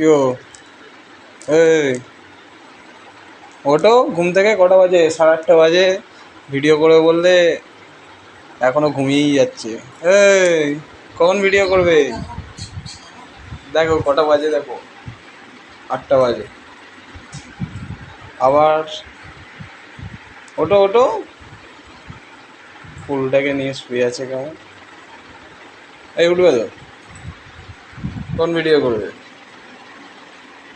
ইয়ো, এই ওটো ঘুম থেকে কটা বাজে? সাড়ে আটটা বাজে ভিডিও করে বললে এখনও ঘুমিয়েই যাচ্ছে। এই, কখন ভিডিও করবে? দেখো, কটা বাজে দেখো, আটটা বাজে। আবার ওটো ওটো ফুলটাকে নিয়ে শুয়ে আছে কেমন? এই, উঠবে তো? কোন ভিডিও করবে?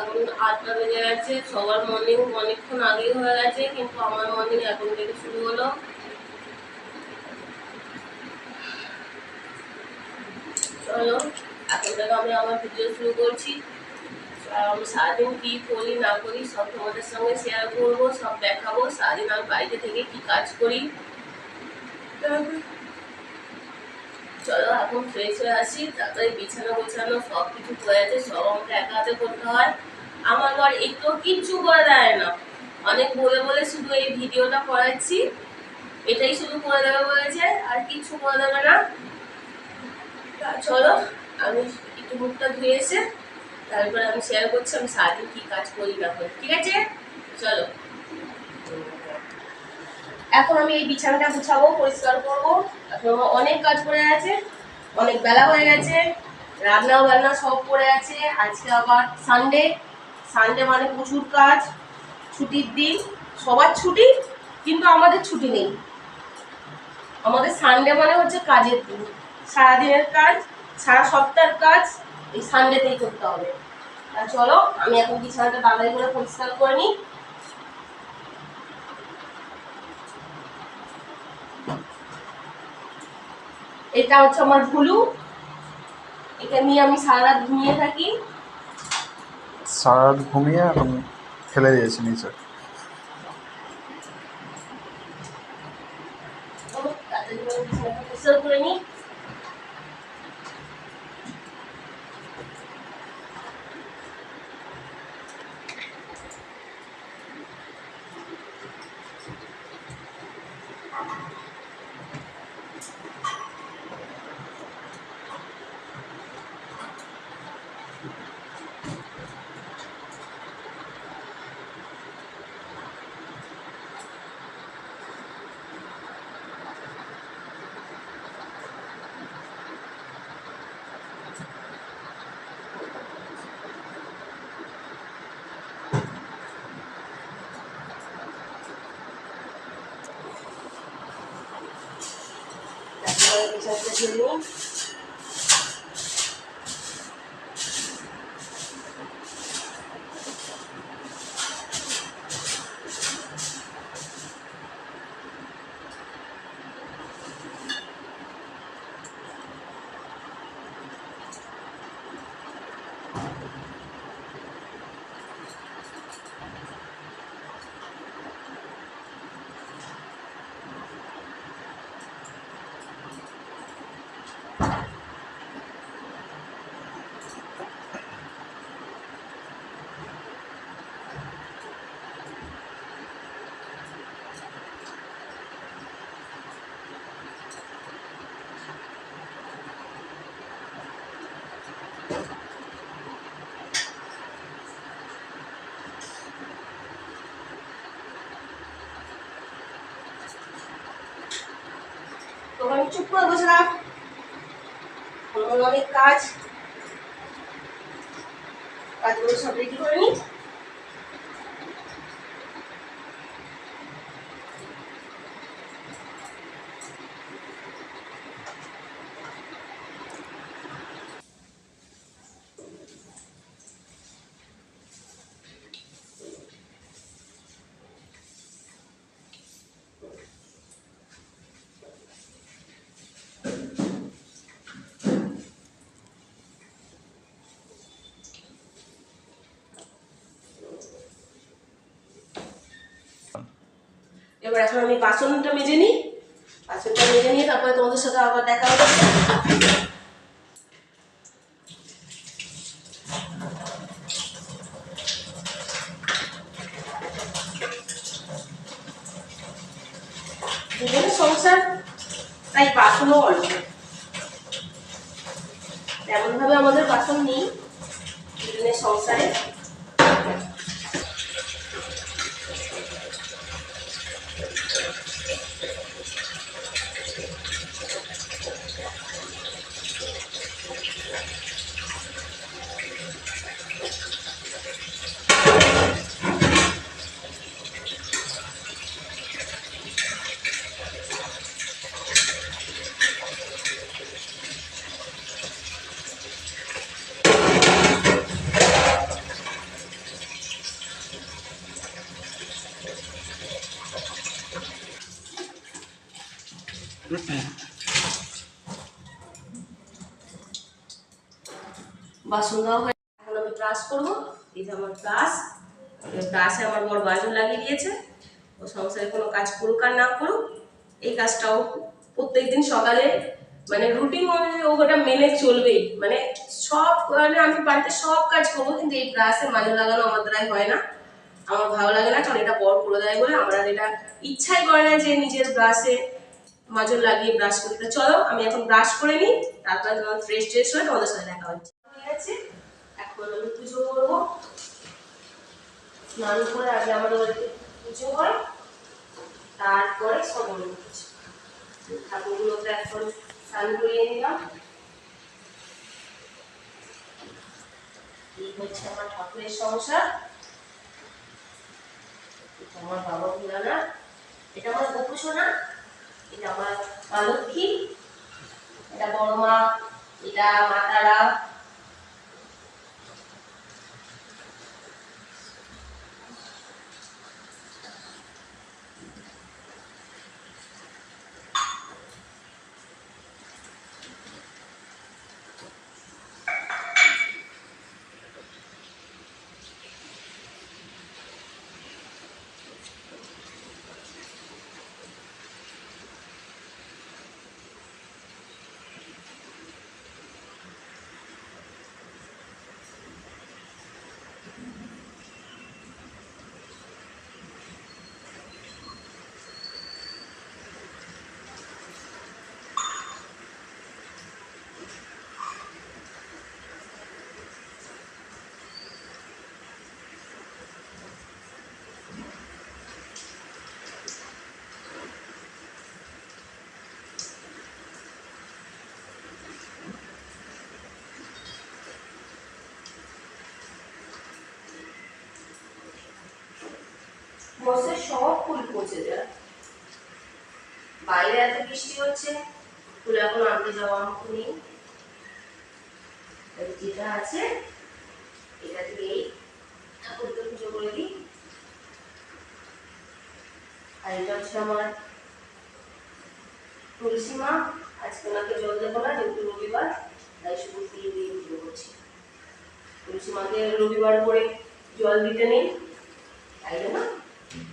এখন আটটা বেজে গেছে, সবার মর্নিং অনেকক্ষণ আগেই হয়ে গেছে, কিন্তু আমার মর্নিং এখন থেকে শুরু হলো। চলো, এখন থেকে আমি আমার ভিডিও শুরু করছি। আমি, সারাদিন কি করি, না করি, সব তোমাদের সঙ্গে শেয়ার করব, সব দেখাবো, সারাদিন আমি বাড়িতে থেকে কি কাজ করি। চলো এখন ফ্রেশ হয়ে আসি তারপরে বিছানা গোছানো সব কিছু হয়ে আছে সব আমাকে একা হাতে করতে হয়। আমার ঘর একটু কিচ্ছু করে দেয় না। অনেক বলে বলে শুধু এই ভিডিওটা করাচ্ছি। এটাই শুধু করে দেবে বলেছে, আর কিচ্ছু করে দেবে না। চলো, আমি একটু মুখটা ধুয়ে এসে তারপরে আমি শেয়ার করছি, আমি সারাদিন কি কাজ করি না করি, ঠিক আছে? চলো। এখন আমি এই বিছানাটা গুছাবো, পরিষ্কার করব। অনেক কাজ পড়ে আছে অনেক বেলা হয়ে গেছে রান্না বান্না সব পড়ে আছে। আজকে আবার সানডে সানডে মানে প্রচুর কাজ, ছুটির দিন, সবার ছুটি, কিন্তু আমাদের ছুটি নেই। আমাদের সানডে মানে হচ্ছে কাজের দিন। সারাদিনের কাজ, সারা সপ্তাহের কাজ এই সানডেতেই করতে হবে। আর চলো, আমি এখন বিছানাটা তাড়াতাড়ি করে পরিষ্কার করে নিই। এটা হচ্ছে আমার ভুলু। এটা নিয়ে আমি সারা ঘুমিয়ে থাকি। সারা ঘুমিয়ে এখন ফেলে দিয়েছি নিচে চলো, তাড়াতাড়ি করে বিছানাটা পরিষ্কার করে নিই তারপরে বিছানাটা চুপ করে বসে থাক। অনেক কাজ। কাজগুলো সব রেডি করে নি। এবার এখন আমি বাসনটা মেজে নিই। বাসনটা মেজে নিয়ে তারপরে তোমাদের সাথে আবার দেখা হবে। সংসার তাই বাসনও অল্প। তেমন ভাবে আমাদের বাসন নেই সংসারে বাসন দেওয়া হয়ে এখন আমি ব্রাশ করব। এই যে আমার ব্রাশ ব্রাশে আমার বড় বাজন লাগিয়ে দিয়েছে। ও সংসারে কোনো কাজ করুক আর না করুক, এই কাজটাও প্রত্যেক দিন সকালে মানে রুটিন ও ওটা মেনে চলবেই। মানে সব মানে আমি বাড়িতে সব কাজ করব, কিন্তু এই ব্রাশে মাজন লাগানো আমার দ্বারাই হয় না। আমার ভালো লাগে না, কারণ এটা বড় করে দেয় বলে আমার আর এটা ইচ্ছাই করে না যে নিজের ব্রাশে মাজন লাগিয়ে ব্রাশ করতে চলো, আমি এখন ব্রাশ করে নিই, তারপরে তোমার ফ্রেশ ট্রেশ হয়ে তোমাদের সাথে দেখা হচ্ছে। গেছে এখন আমি পুজো করব। স্নান করে আগে আমাদের বাড়িতে পুজো হয়। তারপরে সব অন্য ঠাকুরগুলোকে এখন স্নান করিয়ে নিলাম। এই হচ্ছে আমার ঠাকুরের সংসার। এটা আমার বাবা ভোলানা এটা আমার গোপু এটা আমার মা লক্ষ্মী। এটা বড় মা। এটা মাতারা বসে সব ফুল পচে যায়। বাইরে এত বৃষ্টি হচ্ছে ফুল এখন আনতে যাওয়ার মতো নেই। যেটা আছে, এটা দিয়েই ঠাকুরকে পুজো করে দিই। আর এটা হচ্ছে আমার তুলসী মা আজকে ওনাকে জল দেবো না, যেহেতু রবিবার, তাই শুধু ফুল দিয়ে পুজো করছি। তুলসী মাকে রবিবার করে জল দিতে নেই, তাই জন্য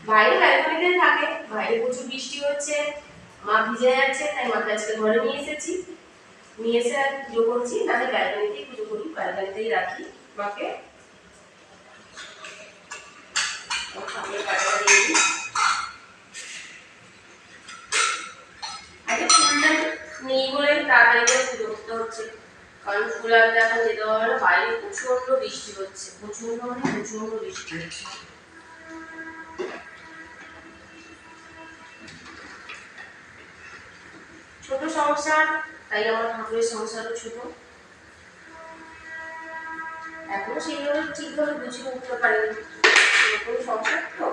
বাইরে ব্যালকনিতে থাকে, বাইরে প্রচুর বৃষ্টি হচ্ছে, মা ভিজে যাচ্ছে, তাই মাকে আজকে ঘরে নিয়ে এসেছি। নিয়ে এসে পুজো করছি তাহলে ব্যালকনিতেই পুজো করি, ব্যালকনিতেই রাখি মাকে। বাইরে প্রচণ্ড বৃষ্টি হচ্ছে প্রচণ্ড মানে প্রচণ্ড বৃষ্টি হচ্ছে। সংসার তাই আমার ঠাকুরের সংসারও ছোট। এখনও সেইভাবে ঠিকভাবে গুছিয়ে উঠতে পারিনি। নতুন সংসার তো।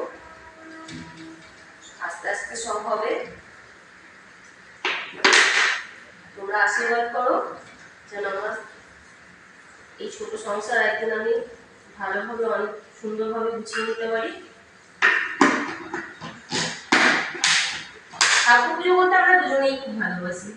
আস্তে আস্তে সব হবে। তোমরা আশীর্বাদ করো যেন আমার এই ছোট সংসার একদিন আমি ভালোভাবে, অনেক সুন্দরভাবে গুছিয়ে নিতে পারি। ঠাকুর পুজো করতে আমরা দুজনেই খুব ভালোবাসি।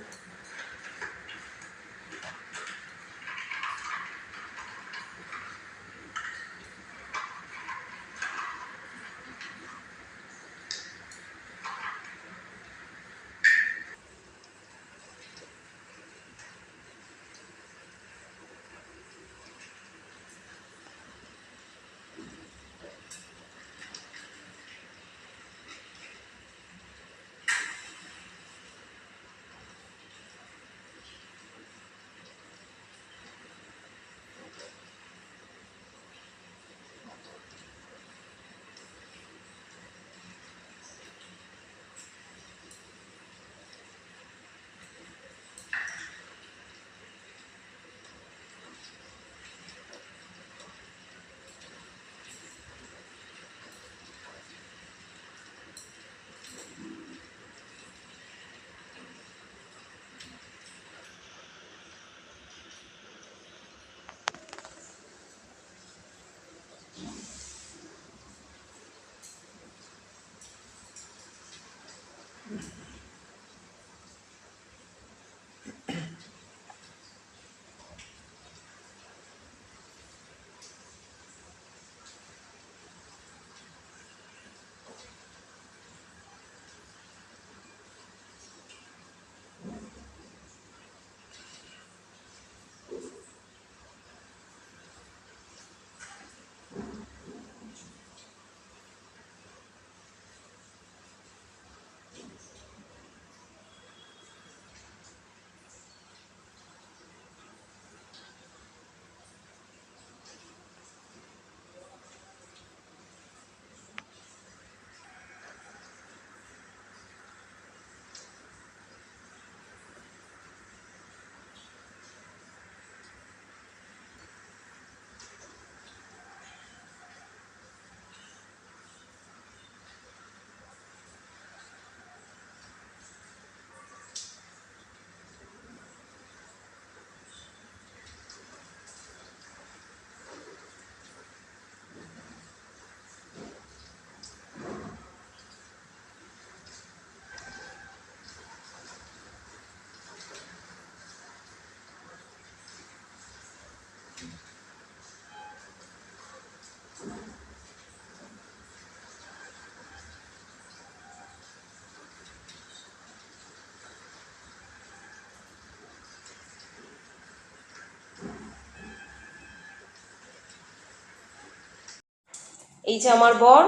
এই যে আমার বর,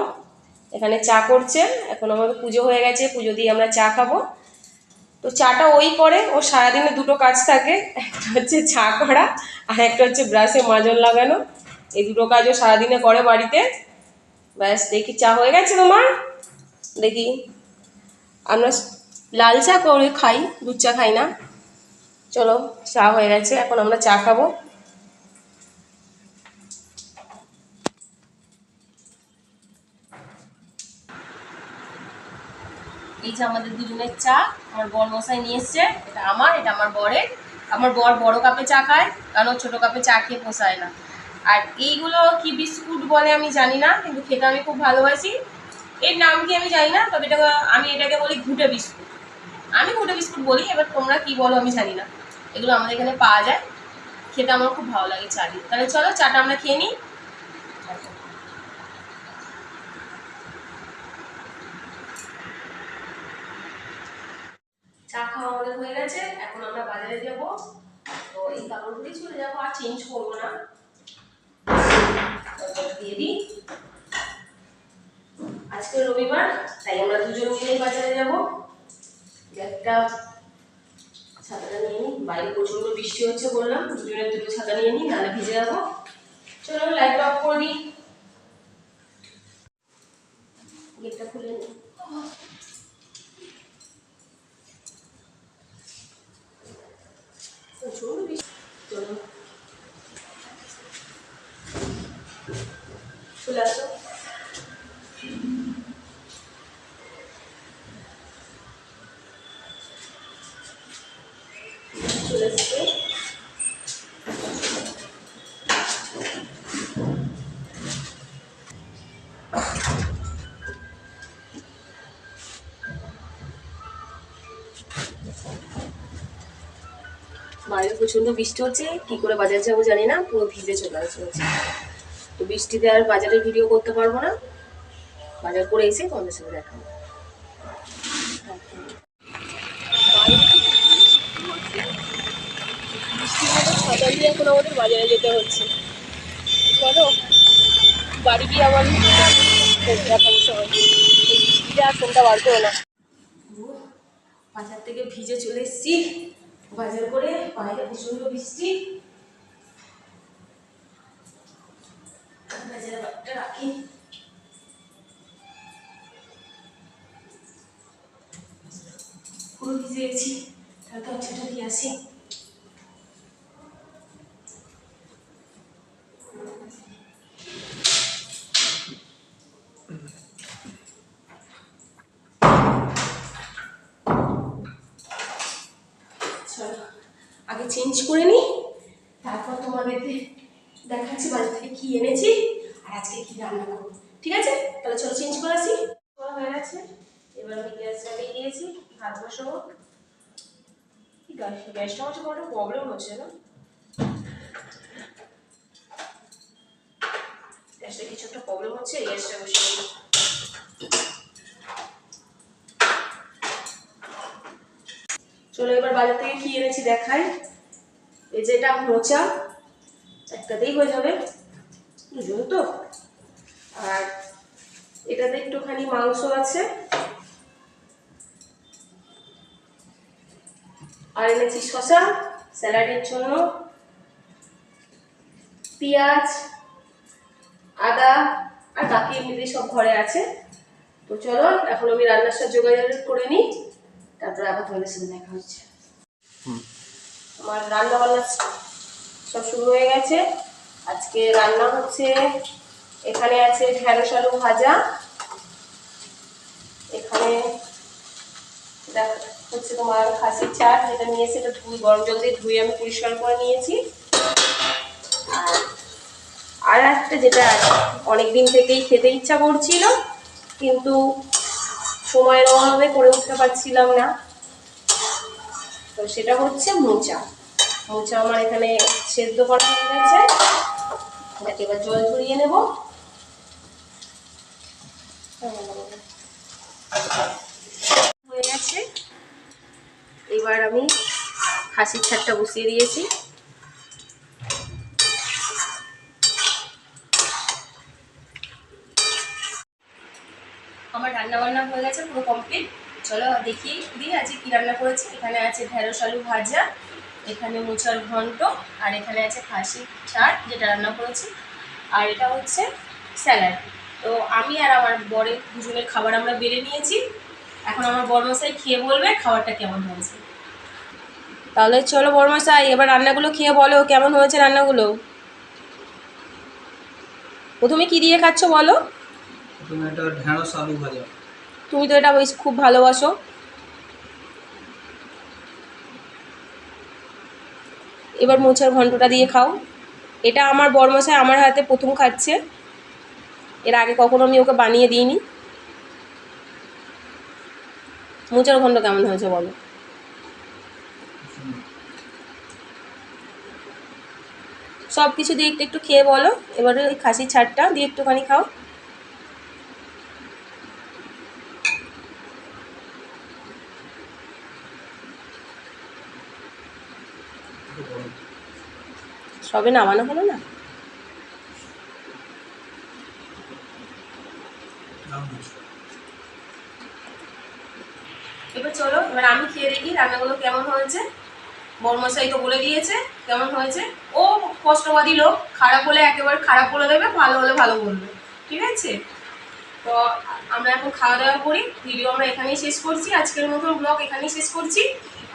এখানে চা করছে। এখন আমাদের পুজো হয়ে গেছে, পুজো দিয়ে আমরা চা খাব। তো চাটা ওই করে, ও সারাদিনে দুটো কাজ থাকে। একটা হচ্ছে চা করা, আর একটা হচ্ছে ব্রাশে মাজন লাগানো। এই দুটো কাজও সারাদিনে করে বাড়িতে। ব্যাস, দেখি চা হয়ে গেছে তোমার? দেখি। আমরা লাল চা করে খাই, দুধ চা খাই না। চলো, চা হয়ে গেছে, এখন আমরা চা খাব। এই যে আমাদের দুজনের চা, আমার বর মশাই নিয়ে এসছে, এটা আমার এটা আমার বরের। আমার বর বড় কাপে চা খায়, কারণ ছোটো কাপে চা খেয়ে পোষায় না। আর এইগুলো কি বিস্কুট বলে আমি জানি না, কিন্তু খেতে আমি খুব ভালোবাসি। এর নাম কি আমি জানি না, তবে এটা আমি এটাকে বলি ঘুটে বিস্কুট। আমি ঘুটে বিস্কুট বলি, এবার তোমরা কি বলো আমি জানি না। এগুলো আমাদের এখানে পাওয়া যায়। খেতে আমার খুব ভালো লাগে চা দিয়ে। তাহলে চলো, চাটা আমরা খেয়ে নিই। চা খাওয়া আমাদের হয়ে গেছে, এখন আমরা বাজারে যাব। তো এই কাপড়গুলি চলে যাব, আর চেঞ্জ করব না। দিয়ে দিই। আজকে রবিবার, তাই আমরা দুজন মিলেই বাজারে যাব। একটা ছাতাটা নিয়ে নিই। বাইরে প্রচণ্ড বৃষ্টি হচ্ছে বললাম দুজনের দুটো ছাতা নিয়ে নিই, নাহলে ভিজে যাব। চলো লাইট অফ করে দিই। গেটটা খুলে নিই প্রচণ্ড বৃষ্টি চলো চলে বাইরে প্রচণ্ড বৃষ্টি হচ্ছে কি করে বাজারে যাব জানি না পুরো ভিজে চলে আসছে তো বৃষ্টিতে আর বাজারে ভিডিও করতে পারব না। বাজার করে এসে তোমাদের সাথে দেখাবো দিয়ে এখন আমাদের বাজারে যেতে হচ্ছে। চলো বাড়ি গিয়ে আবার দেখাবো সবাই এই বৃষ্টিতে আর ফোনটা বার করো না। বাজার থেকে ভিজে চলে এসেছি। বাজার করে বাইরে প্রচণ্ড বৃষ্টি। বাজার ব্যাগটা রাখি। পুরো ভিজে গেছি তারপর আচ্ছাটা দিয়ে আসি। চেঞ্জ করে নিই তারপর তোমাদেরকে দেখাচ্ছি বাজার থেকে কি এনেছি আর আজকে কি রান্না করব। ঠিক আছে? তাহলে চলো চেঞ্জ করে আসি। হয়ে গেছে। এবার আমি গ্যাস জ্বালিয়ে দিয়েছি, ভাত বসাবো। গ্যাসটা হচ্ছে কোনো প্রবলেম হচ্ছে না গ্যাসটা কিছু একটা প্রবলেম হচ্ছে এই গ্যাসটা বসিয়ে দিই। চলো এবার বাজার থেকে কি এনেছি দেখাই এই যে এটা মোচা, একটাতেই হয়ে যাবে। দুজন তো। আর এটাতে একটুখানি মাংস আছে। আর এনেছি শশা স্যালাডের জন্য পেঁয়াজ, আদা, আর বাকি এমনিতেই সব ঘরে আছে। তো চলো, এখন আমি রান্নার সাথে যোগাযোগ করে নিই, তারপরে আবার তোমাদের সাথে দেখা হচ্ছে। আমার রান্না বান্না সব শুরু হয়ে গেছে। আজকে রান্না হচ্ছে, এখানে আছে ঢেঁড়স আলু ভাজা। এখানে হচ্ছে তোমার খাসির চাট, যেটা নিয়ে সেটা ধুই, গরম জল দিয়ে ধুয়ে আমি পরিষ্কার করে নিয়েছি। আর আর একটা যেটা অনেক দিন থেকেই খেতে ইচ্ছা করছিল, কিন্তু সময়ের অভাবে করে উঠতে পারছিলাম না। তো সেটা হচ্ছে মোচা। মোচা আমার এখানে সেদ্ধ করা হয়ে গেছে। এটাকে এবার জল ঝরিয়ে নেব। হয়ে গেছে। এবার আমি খাসির ছাড়টা বসিয়ে দিয়েছি। আমার রান্না বান্না হয়ে গেছে পুরো কমপ্লিট। চলো দেখি দিই আজকে কী রান্না করেছি? এখানে আছে ঢেঁড়স আলু ভাজা। এখানে মোচার ঘন্ট আর এখানে আছে খাসি ছাড় যেটা রান্না করেছি। আর এটা হচ্ছে স্যালাড। তো আমি আর আমার বরের দুজনের খাবার আমরা বেড়ে নিয়েছি। এখন আমার বরমশাই খেয়ে বলবে খাবারটা কেমন হয়েছে। তাহলে চলো বরমশাই এবার রান্নাগুলো খেয়ে বলো কেমন হয়েছে রান্নাগুলো? প্রথমে কি দিয়ে খাচ্ছ বলো? তুমি তো এটা খুব ভালোবাসো। এবার মোচার ঘন্টটা দিয়ে খাও। এটা আমার বরমশাই আমার হাতে প্রথম খাচ্ছে। এর আগে কখনো আমি ওকে বানিয়ে দিইনি। মোচার ঘন্ট কেমন হয়েছে বলো? সব কিছু দিয়ে একটু একটু খেয়ে বলো। এবারে ওই খাসির ছাড়টা দিয়ে একটুখানি খাও। সবে নামানো হলো না? এবার চলো, এবার আমি খেয়ে দেখি রান্নাগুলো কেমন হয়েছে। বর্মশাই তো বলে দিয়েছে কেমন হয়েছে। ও কষ্টবাদী লোক, খারাপ হলে একেবারে খারাপ বলে দেবে, ভালো হলে ভালো বলবে, ঠিক আছে? তো আমরা এখন খাওয়া দাওয়া করি, ভিডিও আমরা এখানেই শেষ করছি, আজকের মতন ব্লগ এখানেই শেষ করছি।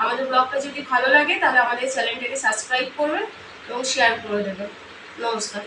আমাদের ব্লগটা যদি ভালো লাগে, তাহলে আমাদের চ্যানেলটাকে সাবস্ক্রাইব করবেন এবং শেয়ার করে দেবেন। নমস্কার।